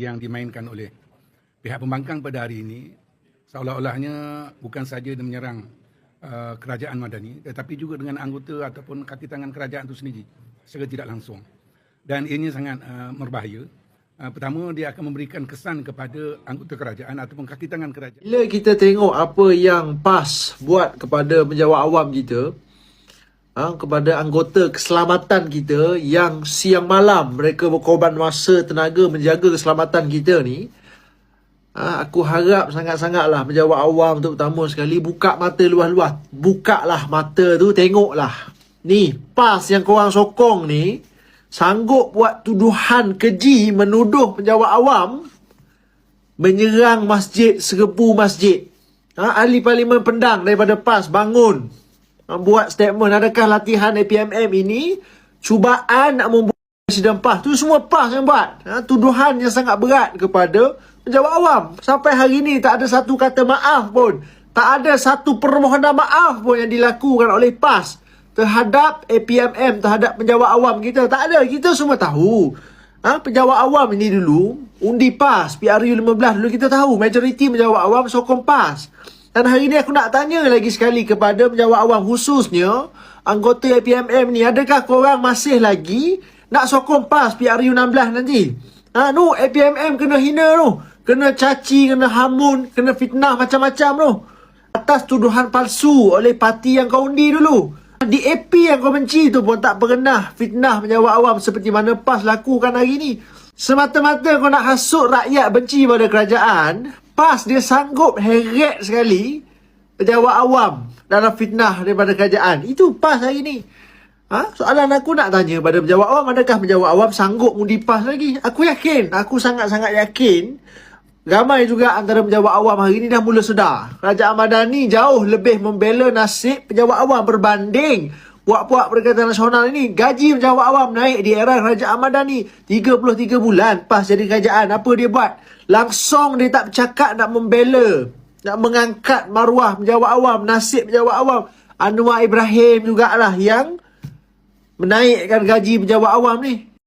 yang dimainkan oleh pihak pembangkang pada hari ini seolah-olahnya bukan saja dia menyerang uh, kerajaan Madani tetapi juga dengan anggota ataupun kaki tangan kerajaan itu sendiri secara tidak langsung. Dan ini sangat uh, berbahaya. Uh, pertama dia akan memberikan kesan kepada anggota kerajaan ataupun kaki tangan kerajaan Bila kita tengok apa yang PAS buat kepada penjawat awam kita, ha, kepada anggota keselamatan kita yang siang malam mereka berkorban masa tenaga menjaga keselamatan kita ni, ha, aku harap sangat-sangatlah penjawat awam terutama sekali buka mata luas-luas. Buka lah mata tu, tengoklah. Ni, PAS yang korang sokong ni, sanggup buat tuduhan keji menuduh penjawat awam menyerang masjid serbu masjid. Ha, ahli parlimen pendang daripada PAS bangun. Ha, buat statement adakah latihan APMM ini cubaan nak membuat Presiden PAS. Tu semua PAS yang buat. Ha, tuduhan yang sangat berat kepada penjawat awam. Sampai hari ini tak ada satu kata maaf pun. Tak ada satu permohonan maaf pun yang dilakukan oleh PAS terhadap APMM, terhadap penjawat awam kita. Tak ada. Kita semua tahu. Ha, penjawat awam ini dulu, undi PAS, PRU 15 dulu kita tahu. Majoriti penjawat awam sokong PAS. Dan hari ini aku nak tanya lagi sekali kepada penjawat awam khususnya anggota APMM ni. Adakah korang masih lagi nak sokong PAS PRU 16 nanti? Ha, no, APMM kena hina tu. Kena caci, kena hamun, kena fitnah macam-macam tu. Atas tuduhan palsu oleh parti yang kau undi dulu. Di AP yang kau benci tu pun tak pernah fitnah penjawat awam seperti mana PAS lakukan hari ni. Semata-mata kau nak hasut rakyat benci pada kerajaan, PAS dia sanggup heret sekali penjawat awam dalam fitnah daripada kerajaan. Itu PAS hari ni. Ha? Soalan aku nak tanya pada penjawat awam, adakah penjawat awam sanggup undi PAS lagi? Aku yakin, aku sangat-sangat yakin Ramai juga antara penjawat awam hari ini dah mula sedar. Kerajaan Madani jauh lebih membela nasib penjawat awam berbanding puak-puak Perikatan Nasional ini. Gaji penjawat awam naik di era Kerajaan Madani. 33 bulan pas jadi kerajaan. Apa dia buat? Langsung dia tak bercakap nak membela. Nak mengangkat maruah penjawat awam, nasib penjawat awam. Anwar Ibrahim jugalah yang menaikkan gaji penjawat awam ni.